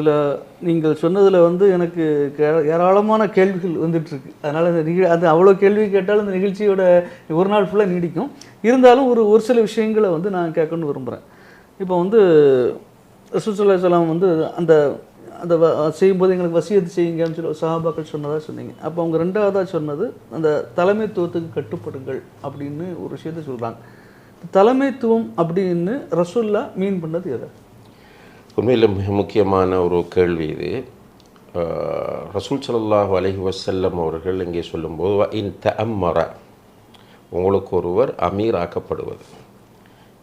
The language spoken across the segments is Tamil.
இதில் நீங்கள் சொன்னதில் வந்து எனக்கு கே- ஏராளமான கேள்விகள் வந்துட்டுருக்கு. அதனால் இந்த நிகழ் அது அவ்வளோ கேள்வி கேட்டாலும் இந்த நிகழ்ச்சியோட ஒரு நாள் ஃபுல்லாக நீடிக்கும். இருந்தாலும் ஒரு ஒரு சில விஷயங்களை வந்து நான் கேட்கணும்னு விரும்புகிறேன் இப்போ வந்து ரசூசல்லாம் வந்து அந்த அந்த வ- செய்யும்போது எங்களுக்கு வசியத்து செய்யுங்கன்னு சொல்லி சஹாபாக்கள் சொன்னதாக சொன்னீங்க. அப்போ அவங்க ரெண்டாவதாக சொன்னது அந்த தலைமைத்துவத்துக்கு கட்டுப்படுங்கள் அப்படின்னு ஒரு விஷயத்த சொல்கிறாங்க தலைமைத்துவம் அப்படின்னு ரசுல்லா மீன் பண்ணது எதை? உண்மையில் மிக முக்கியமான ஒரு கேள்வி இது. ரசூல் ஸல்லல்லாஹு அலைஹி வஸல்லம் அவர்கள் இங்கே சொல்லும்போது "வ இன் தஅம்மர உங்களுக்கு ஒருவர் அமீர் ஆக்கப்படுவது.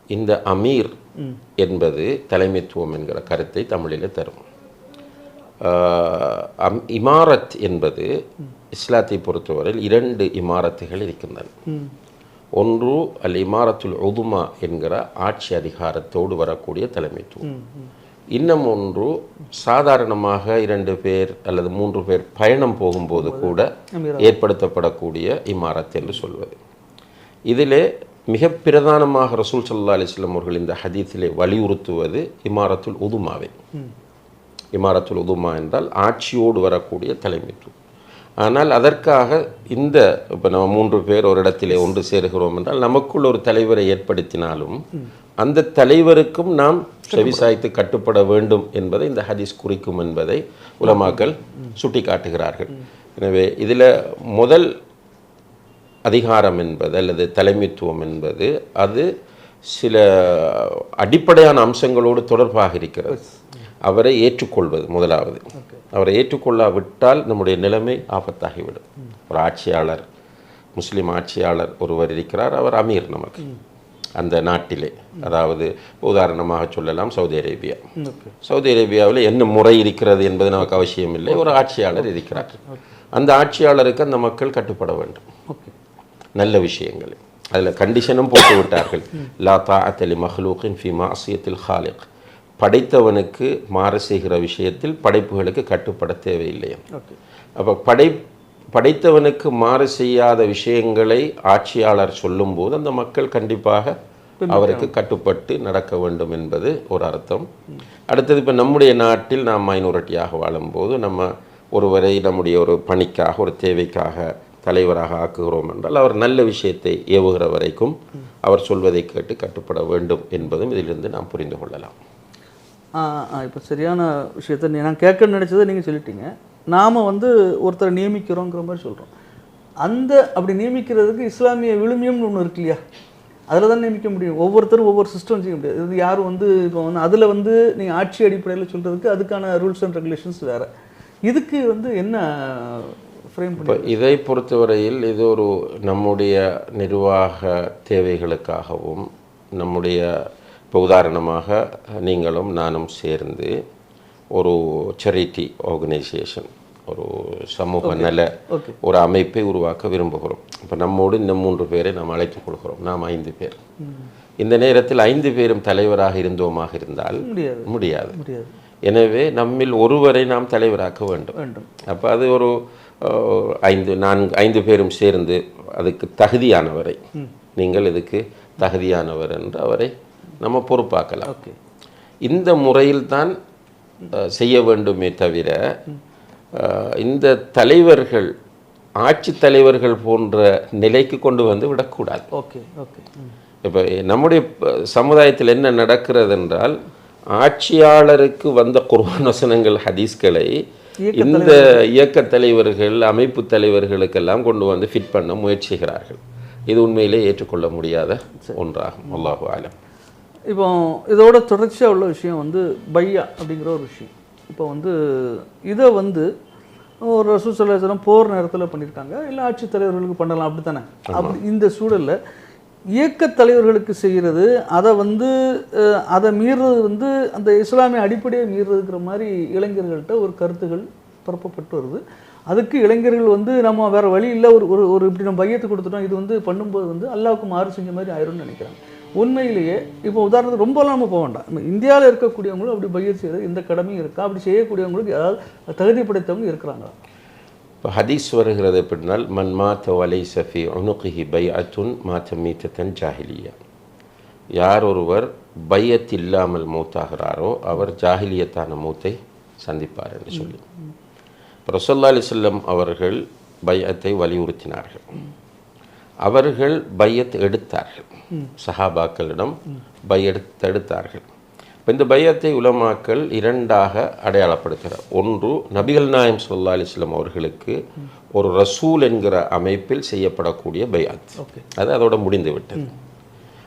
இந்த அமீர் என்பது தலைமைத்துவம் என்கிற கருத்தை தமிழில் தரும். அம் இமாரத் என்பது இஸ்லாத்தை பொறுத்தவரையில் இரண்டு இமாரத்துகள் இருக்கின்றன. ஒன்று அல் இமாரத்துல் உதுமா என்கிற ஆட்சி அதிகாரத்தோடு வரக்கூடிய தலைமைத்துவம். இன்னும் ஒன்று சாதாரணமாக இரண்டு பேர் அல்லது மூன்று பேர் பயணம் போகும்போது கூட ஏற்படுத்தப்படக்கூடிய இமாரத் என்று சொல்வது. இதிலே மிக பிரதானமாக ரசூல் சல்லா அலிஸ்லாம் அவர்கள் இந்த ஹதீஸிலே வலியுறுத்துவது இமாரத்துல் உதுமாவை. இமாரத்துல் உதுமா என்றால் ஆட்சியோடு வரக்கூடிய தலைமைத்துவம். ஆனால் அதற்காக இந்த இப்போ நம்ம மூன்று பேர் ஒரு இடத்திலே ஒன்று சேருகிறோம் என்றால் நமக்குள் ஒரு தலைவரை ஏற்படுத்தினாலும் அந்த தலைவருக்கும் நாம் செவிசாய்த்து கட்டுப்பட வேண்டும் என்பதை இந்த ஹதீஸ் குறிக்கும் என்பதை உலமாக்கள் சுட்டி காட்டுகிறார்கள் எனவே இதில் முதல் அதிகாரம் என்பது அல்லது தலைமைத்துவம் என்பது அது சில அடிப்படையான அம்சங்களோடு தொடர்பாக இருக்கிறது. அவரை ஏற்றுக்கொள்வது முதலாவது. அவரை ஏற்றுக்கொள்ளாவிட்டால் நம்முடைய நிலைமை ஆபத்தாகிவிடும். ஒரு ஆட்சியாளர் முஸ்லிம் ஆட்சியாளர் ஒருவர் இருக்கிறார் அவர் அமீர் நமக்கு. அந்த நாட்டிலே அதாவது உதாரணமாக சொல்லலாம் சவுதி அரேபியா. சவுதி அரேபியாவில் என்ன முறை இருக்கிறது என்பது நமக்கு அவசியம் இல்லை. ஒரு ஆட்சியாளர் இருக்கிறார். அந்த ஆட்சியாளருக்கு அந்த மக்கள் கட்டுப்பட வேண்டும். நல்ல விஷயங்கள். அதில் கண்டிஷனும் போட்டு விட்டார்கள் லா தாஅத்தலி மஹ்லூக்கின் ஃபி மாசியத்தில் ஹாலிக் படைத்தவனுக்கு மாறு செய்கிற விஷயத்தில் படைப்புகளுக்கு கட்டுப்பட தேவையில்லையா. ஓகே. அப்போ படை படைத்தவனுக்கு மாறு செய்யாத விஷயங்களை ஆட்சியாளர் சொல்லும்போது அந்த மக்கள் கண்டிப்பாக அவருக்கு கட்டுப்பட்டு நடக்க வேண்டும் என்பது ஒரு அர்த்தம். அடுத்தது இப்போ நம்முடைய நாட்டில் நாம் மைனாரிட்டியாக வாழும்போது நம்ம ஒருவரை நம்முடைய ஒரு பணிக்காக ஒரு தேவைக்காக தலைவராக ஆக்குகிறோம் என்றால் அவர் நல்ல விஷயத்தை ஏவுகிற வரைக்கும் அவர் சொல்வதை கேட்டு கட்டுப்பட வேண்டும் என்பதும் இதிலிருந்து நாம் புரிந்து கொள்ளலாம். இப்போ சரியான விஷயத்த நீ நான் கேட்கணும்னு நினச்சதை நீங்கள் சொல்லிட்டீங்க. நாம் வந்து ஒருத்தரை நியமிக்கிறோங்கிற மாதிரி சொல்கிறோம் அந்த அப்படி நியமிக்கிறதுக்கு இஸ்லாமிய விழுமியம்னு ஒன்று இருக்கு இல்லையா? அதில் தான் நியமிக்க முடியும். ஒவ்வொருத்தரும் ஒவ்வொரு சிஸ்டம் செய்ய முடியாது. இது யாரும் வந்து இப்போ வந்து அதில் வந்து நீங்கள் ஆட்சி அடிப்படையில் சொல்கிறதுக்கு அதுக்கான ரூல்ஸ் அண்ட் ரெகுலேஷன்ஸ் வேறு. இதுக்கு வந்து என்ன ஃப்ரேம் இதை பொறுத்தவரையில் இது ஒரு நம்முடைய நிர்வாக தேவைகளுக்காகவும் நம்முடைய இப்போ உதாரணமாக நீங்களும் நானும் சேர்ந்து ஒரு சேரிட்டி ஆர்கனைசேஷன் ஒரு சமூக நல ஒரு அமைப்பை உருவாக்க விரும்புகிறோம். இப்போ நம்மோடு இந்த மூன்று பேரை நாம் அழைத்துக் கொள்கிறோம். நாம் ஐந்து பேர். இந்த நேரத்தில் ஐந்து பேரும் தலைவராக இருந்தோமாக இருந்தால் முடியாது. முடியாது. முடியாது. எனவே நம்மில் ஒருவரை நாம் தலைவராக்க வேண்டும். அப்போ அது ஒரு ஐந்து நான்கு ஐந்து பேரும் சேர்ந்து அதுக்கு தகுதியானவரை நீங்கள் இதுக்கு தகுதியானவர் என்று அவரை நம்ம பொறுப்பாக்கலாம். ஓகே. இந்த முறையில் தான் செய்ய வேண்டுமே தவிர இந்த தலைவர்கள் ஆட்சி தலைவர்கள் போன்ற நிலைக்கு கொண்டு வந்து விடக்கூடாது. Okay okay. இப்போ நம்முடைய சமுதாயத்தில் என்ன நடக்கிறது என்றால் ஆட்சியாளருக்கு வந்த குர்ஆன் வசனங்கள் ஹதீஸ்களை இந்த இயக்க தலைவர்கள் அமைப்பு தலைவர்களுக்கெல்லாம் கொண்டு வந்து ஃபிட் பண்ண முயற்சிக்கிறார்கள் இது உண்மையிலே ஏற்றுக்கொள்ள முடியாத ஒன்றாகும். அல்லாஹு ஆலம். இப்போ இதோட தொடர்ச்சியாக உள்ள விஷயம் வந்து பையா அப்படிங்கிற ஒரு விஷயம். இப்போ வந்து இதை வந்து ஒரு ரசூசலாசனம் போர் நேரத்தில் பண்ணியிருக்காங்க இல்லை ஆட்சித் தலைவர்களுக்கு பண்ணலாம் அப்படி தானே அப்படி இந்த சூழலில் இயக்கத் தலைவர்களுக்கு செய்கிறது அதை வந்து அதை மீறுறது வந்து அந்த இஸ்லாமிய அடிப்படையை மீறுறதுங்கிற மாதிரி இளைஞர்கள்ட்ட ஒரு கருத்துகள் பரப்பப்பட்டு வருது. அதுக்கு இளைஞர்கள் வந்து நம்ம வேற வழி இல்லை ஒரு ஒரு ஒரு இப்படி நம்ம பையத்தை கொடுத்துட்டோம் இது வந்து பண்ணும்போது வந்து அல்லாவுக்கு மாறு செஞ்ச மாதிரி ஆயிரும்னு நினைக்கிறாங்க. உண்மையிலேயே இப்போ உதாரணத்துக்கு ரொம்ப நம்ம போக வேண்டாம். நம்ம இந்தியாவில் இருக்கக்கூடியவங்களும் அப்படி பையத் செய்கிறது இந்த கடமையும் இருக்கா? அப்படி செய்யக்கூடியவங்களுக்கு ஏதாவது தகுதி படைத்தவங்க இருக்கிறாங்களா? இப்போ ஹதீஸ் வருகிறது எப்படினால் மன் மாத்த வலை சஃபி உனுகிஹி பைஅத்துன் மாத்த மீத்தத்தன் ஜாஹிலியா. யார் ஒருவர் பையத் இல்லாமல் மூத்தாகிறாரோ அவர் ஜாஹிலியத்தான மூத்தை சந்திப்பார் என்று சொல்லி. இப்போ ரசோல்லா அலிசல்லம் அவர்கள் பையத்தை வலியுறுத்தினார்கள். அவர்கள் பையத் எடுத்தார்கள். சஹாபாக்களிடம் பையெடுத்து எடுத்தார்கள். இப்போ இந்த பையத்தை உலமாக்கள் இரண்டாக அடையாளப்படுத்துகிறார். ஒன்று நபிகள் நாயம் சொல்லா அலிஸ்லாம் அவர்களுக்கு ஒரு ரசூல் என்கிற அமைப்பில் செய்யப்படக்கூடிய பையாத். அது அதோட முடிந்து விட்டது.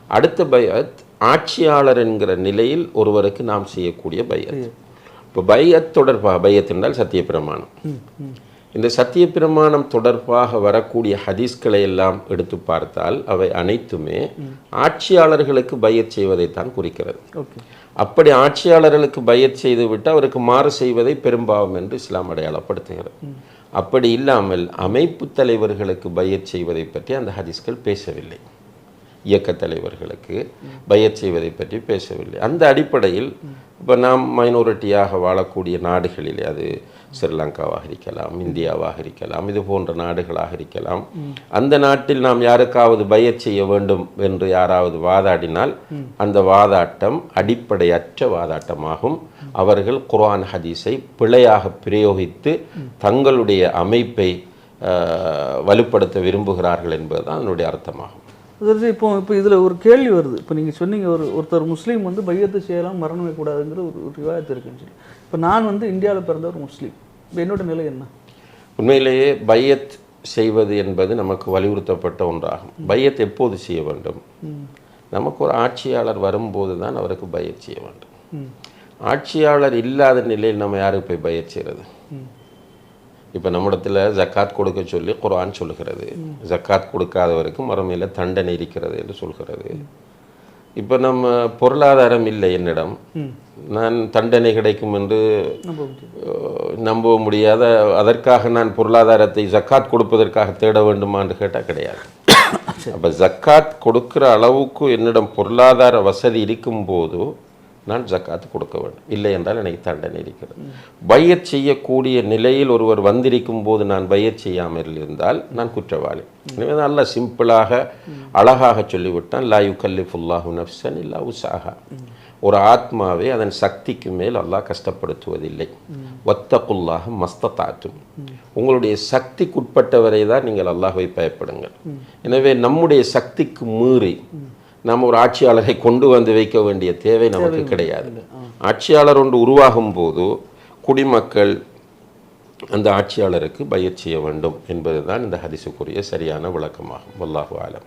அடுத்த பையத் ஆட்சியாளர் என்கிற நிலையில் ஒருவருக்கு நாம் செய்யக்கூடிய பையத். இப்போ பையத் தொடர்பாக பையத் என்றால் சத்திய பிரமாணம் இந்த சத்திய பிரமாணம் தொடர்பாக வரக்கூடிய ஹதீஸ்களை எல்லாம் எடுத்து பார்த்தால் அவை அனைத்துமே ஆட்சியாளர்களுக்கு பையத் செய்வதைத்தான் குறிக்கிறது. அப்படி ஆட்சியாளர்களுக்கு பையத் செய்துவிட்டு அவருக்கு மாறு செய்வதை பெரும்பாவம் என்று இஸ்லாம் அடையாளப்படுத்துகிறது. அப்படி இல்லாமல் அமைப்பு தலைவர்களுக்கு பையத் செய்வதை பற்றி அந்த ஹதீஸ்கள் பேசவில்லை. இயக்க தலைவர்களுக்கு பையத் செய்வதை பற்றி பேசவில்லை. அந்த அடிப்படையில் இப்போ நாம் மைனாரிட்டியாக வாழக்கூடிய நாடுகளிலே அது ஸ்ரீலங்காவாக இருக்கலாம் இந்தியாவாக இருக்கலாம் இது போன்ற நாடுகளாக இருக்கலாம். அந்த நாட்டில் நாம் யாருக்காவது பயச் செய்ய வேண்டும் என்று யாராவது வாதாடினால் அந்த வாதாட்டம் அடிப்படையற்ற வாதாட்டமாகும். அவர்கள் குர்ஆன் ஹதீஸை பிழையாக பிரயோகித்து தங்களுடைய அமைப்பை வலுப்படுத்த விரும்புகிறார்கள் என்பதுதான் அதனுடைய அர்த்தமாகும். அதாவது இப்போ இப்போ இதில் ஒரு கேள்வி வருது. இப்போ நீங்கள் சொன்னீங்க ஒரு ஒருத்தர் முஸ்லீம் வந்து பையத்து செய்யலாம் மரணமே கூடாதுங்கிற ஒரு ஒரு ரிவாயத்து இருக்குன்னு சொல்லி. இப்போ நான் வந்து இந்தியாவில் பிறந்த ஒரு முஸ்லீம். இப்போ என்னோட நிலை என்ன? உண்மையிலேயே பையத் செய்வது என்பது நமக்கு வலியுறுத்தப்பட்ட ஒன்றாகும். பையத் எப்போது செய்ய வேண்டும்? நமக்கு ஒரு ஆட்சியாளர் வரும்போது தான் அவருக்கு பையத் செய்ய வேண்டும். ஆட்சியாளர் இல்லாத நிலையில் நம்ம யாருக்கு போய் பையத் செய்கிறது இப்போ நம்மிடத்தில் ஜக்காத் கொடுக்க சொல்லி குர்ஆன் சொல்லுகிறது. ஜக்காத் கொடுக்காதவருக்கு மறுமையில் தண்டனை இருக்கிறது என்று சொல்கிறது. இப்போ நம்ம பொருளாதாரம் இல்லை என்னிடம். நான் தண்டனை கிடைக்கும் என்று நம்ப முடியாத. அதற்காக நான் பொருளாதாரத்தை ஜக்காத் கொடுப்பதற்காக தேட வேண்டுமா என்று கேட்டால் கிடையாது. அப்போ ஜக்காத் கொடுக்கிற அளவுக்கு என்னிடம் பொருளாதார வசதி இருக்கும்போது நான் ஜக்காத்து கொடுக்க வேண்டும். இல்லை என்றால் எனக்கு தண்டனை இருக்கிறது. பயர் செய்யக்கூடிய நிலையில் ஒருவர் வந்திருக்கும் போது நான் பயர் செய்யாமல் இருந்தால் நான் குற்றவாளி. எனவே நல்ல சிம்பிளாக அழகாக சொல்லிவிட்டான் லா யுகல்லிஃபுல்லாஹு நஃப்சன் இல்லா உசாகா ஒரு ஆத்மாவை அதன் சக்திக்கு மேல் அல்லாஹ் கஷ்டப்படுத்துவதில்லை. ஒத்தகுல்லாக மஸ்தத்தாற்றும் உங்களுடைய சக்திக்குட்பட்டவரை தான் நீங்கள் அல்லாஹை பயப்படுங்கள். எனவே நம்முடைய சக்திக்கு மீறி நாம் ஒரு ஆட்சியாளரை கொண்டு வந்து வைக்க வேண்டிய தேவை நமக்கு கிடையாது. ஆட்சியாளர் ஒன்று உருவாகும் போது குடிமக்கள் அந்த ஆட்சியாளருக்கு பயிற்சி செய்ய வேண்டும் என்பதுதான் இந்த ஹதிசுக்குரிய சரியான விளக்கமாகும். வல்லாஹு ஆலம்.